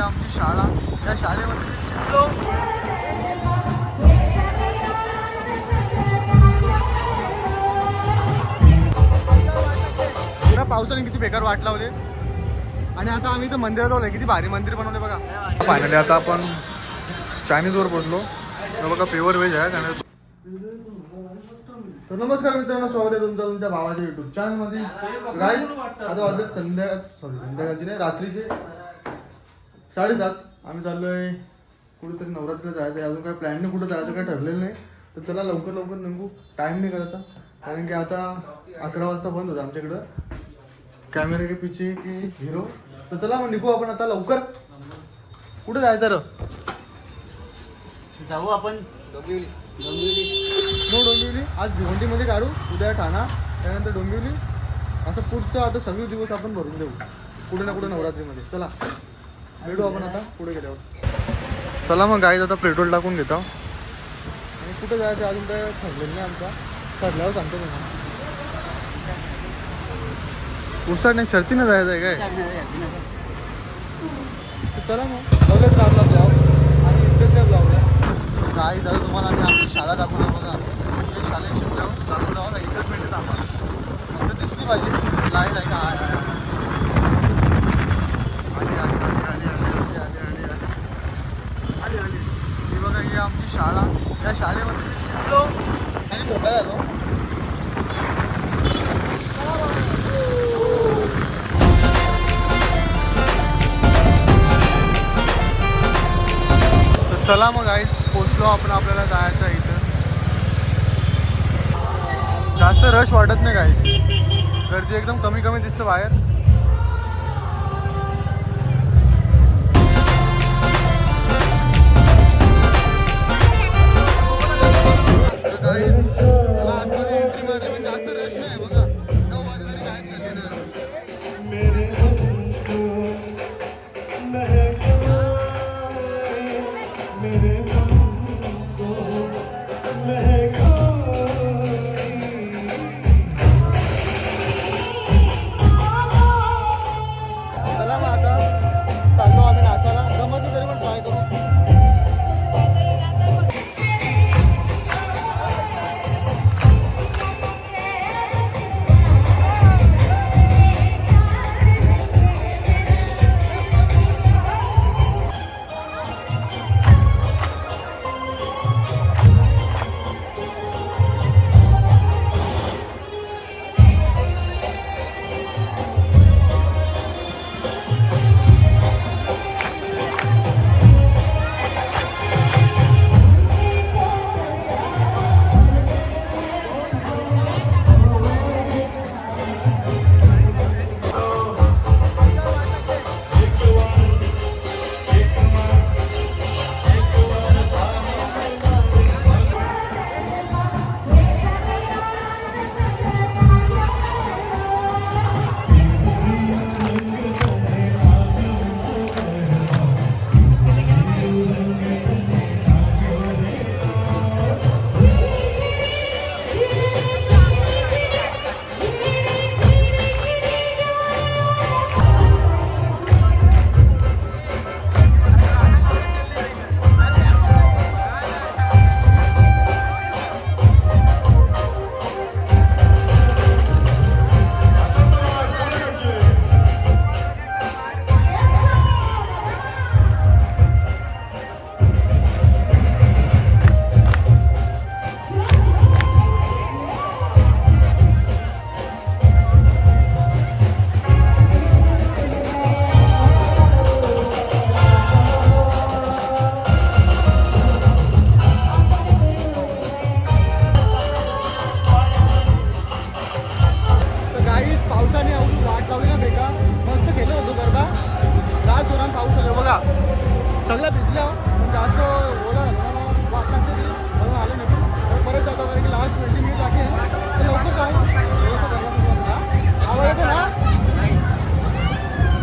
आमची शाळा त्या शाळेमध्ये शिकलो. पावसाने किती बेकार वाट लावले. आणि आता आम्ही इथं मंदिरात आलोय किती भारी मंदिर बनवले बघा. फायनली आता आपण चायनीजवर पोचलो तर बघा प्युअर व्हेज आहे त्याने तर नमस्कार मित्रांनो स्वागत आहे तुमचं तुमच्या भावाच्या युट्यूब चॅनलमध्ये गाईज आता संध्या सॉरी संध्याकाळची नाही रात्रीचे. साडेसात. आम्ही चाललोय कुठेतरी नवरात्र जायचं आहे अजून काही प्लॅन नाही कुठं जायचं काही ठरलेलं नाही. तर चला लवकर लवकर नेमकू टाइम नाही करायचा. कारण की आता अकरा वाजता बंद होतं आमच्याकडं. कॅमेरे के पिछे की हिरो तर चला मग निघू आपण आता लवकर. कुठं जायचं र? जाऊ आपण. डोंबिवली. डोंबिवली. नो डोंबिवली. आज भिवंडीमध्ये काढू. उद्या ठाणा. त्यानंतर डोंबिवली. असं पुढचं आता सगळे दिवस आपण भरून देऊ. कुठे ना कुठे नवरात्रीमध्ये. चला. भेटू आपण आता पुढे गेल्यावर. चला मग गाईज आता पेट्रोल टाकून घेतो. आणि कुठे जायचं अजून काय ठरलेलं नाही आमचा. ठरल्यावर सांगतो मी उसाड नाही शर्तीनं जायचं आहे काय चला मग. बघत राहतो जाऊ आणि इन्स्टाग्राम ब्लॉगला काही झालं जाऊ शाळा. त्या शाळेमध्ये मी शिकलो आणि मोठा झालो. तर चला मग आहे पोचलो आपण आपल्याला जायचं इथं. जास्त रश वाटत नाही काहीच गर्दी एकदम कमी कमी दिसतं बाहेर.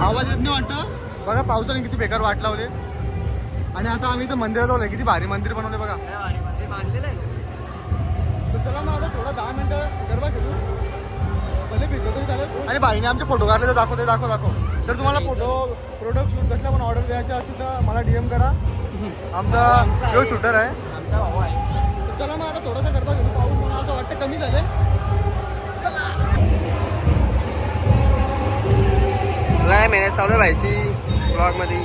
आवाज येत नाही वाटतं. बघा पावसाने किती बेकार वाट लावले. आणि आता आम्ही इथं मंदिरात आलोय किती भारी मंदिर बनवले बघा. बांधलेलं आहे. तर चला मग आता थोडा दहा मिनटं गरबा खेळू. भले भिजलं तरी चालेल. आणि बाईने आमचे फोटो काढले तर दाखव ते दाखव दाखव. तर तुम्हाला फोटो प्रोडक्ट शूट कसला पण ऑर्डर द्यायचा असेल तर मला डीएम करा. आमचा जो शूटर आहे. आमचा भाऊ आहे. तर चला मग आता थोडासा गरबा घेऊन पाऊस मला असं वाटतं कमी झाले लय मेहनत चालू आहे व्हायची ब्लॉगमध्ये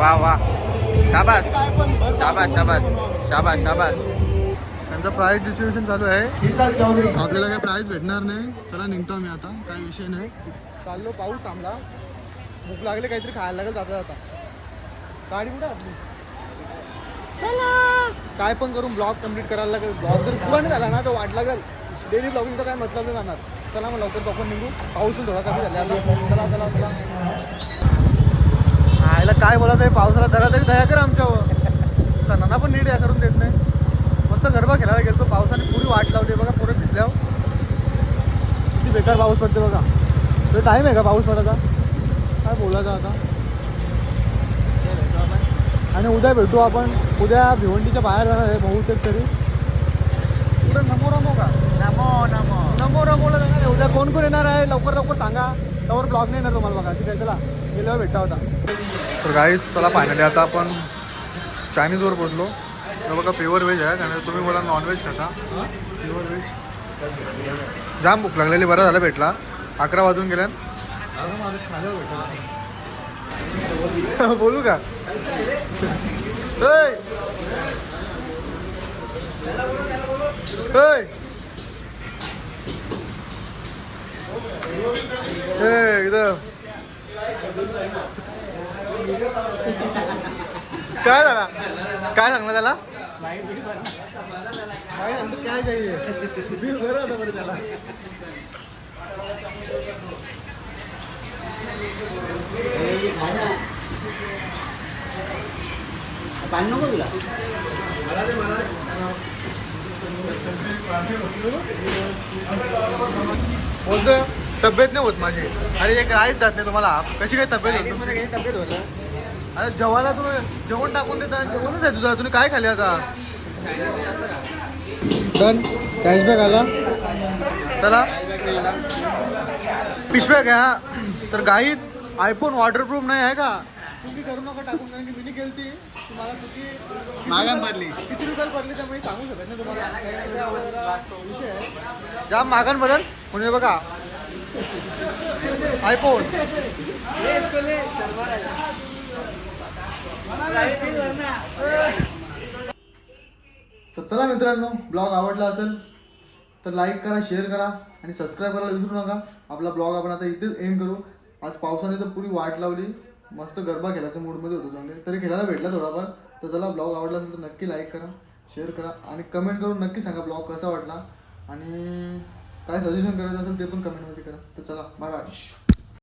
वा वा. शाबास. शाबास शाबास. शाबास शाबास. त्यांचं प्राईज डिस्ट्रीब्युशन चालू आहे. आपल्याला काही प्राईज भेटणार नाही. चला निघतो मी आता. काही विषय नाही. चाललो पाऊस थांबला. भूक लागले काहीतरी खायला लागेल जाता जाता. गाडी कुठे आपली? चला. काय पण करून ब्लॉग कंप्लीट करायला लागेल. ब्लॉग जर पुरा नाही झाला ना तर वाट लागेल. डेली ब्लॉगिंगचा काय मतलब नाही राहणार. चला मग लवकर पकडून निघू. पाऊस पण थोडा कमी झाला चला चला चला. आयला काय बोलत आहे? पावसाला जरा तरी दया कर आमच्यावर. सणांना पण नीट या करून देत नाही. मस्त गरबा खेळायला गेलो पावसाने पुरी वाट लावली. बघा पुढे भिजल्यावर हो. किती बेकार पाऊस पडते बघा. तर टाईम आहे का पाऊस पडायचा? काय बोलायचं आता? आणि उद्या भेटू आपण. उद्या भिवंडीच्या बाहेर जाणार आहे बहुतेक तरी. उद्या नमो नमो का? नमो नमो. नमो नमोला जाणार आहे. उद्या कोण कोण येणार आहे? लवकर लवकर सांगा. त्यावर ब्लॉग नाही येणार तुम्हाला बघा. ठीक आहे चला. गेल्यावर भेटता होता. तर काही चला फायनली आता आपण चायनीजवर पोचलो तर बघा प्युअर व्हेज आहे. आणि तुम्ही मला नॉनव्हेज खाता. प्युअर व्हेज जाम भूक लागलेली. बरं झालं भेटला. अकरा वाजून गेल्यान बोलू का? ऐ! काय झाला? काय सांगलं त्याला? काय काय बिल बरं बरं त्याला. नको तुला बोलतोय तब्येत नाही होत माझी. अरे एक राईच जात नाही तुम्हाला. कशी काय तब्येत होत? तब्येत होतं अरे जेवायला तुम्ही जेवण टाकून देता जेवणच आहे तुझं. तुम्ही काय खाली आता? डन. कॅशबॅक आला. चला. पिशव्या घ्या तर गाईच आयफोन वॉटरप्रूफ नाही आहे का? चुकी करू नका टाकून कारण की मी केलती. तुम्हाला भरली. किती रुपयाला मी सांगू शकत नाही तुम्हाला. विषय आहे. जाम मागण भरल म्हणजे बघा. आयफोन तर चला मित्रांनो ब्लॉग आवडला असेल तर लाईक करा शेअर करा आणि सबस्क्राईब करायला विसरू नका. आपला ब्लॉग आपण आता इथेच एंड करू. आज पावसाने तर पुरी वाट लावली. मस्त गरबा खेळायच्या मूडमध्ये होतो चांगले म्हणजे तरी खेळायला भेटला थोडाफार. तर चला ब्लॉग आवडला असेल तर नक्की लाईक करा शेअर करा आणि कमेंट करून नक्की सांगा ब्लॉग कसा वाटला. आणि काय सजेशन करायचं असेल ते पण कमेंटमध्ये करा. तर चला बाय बाय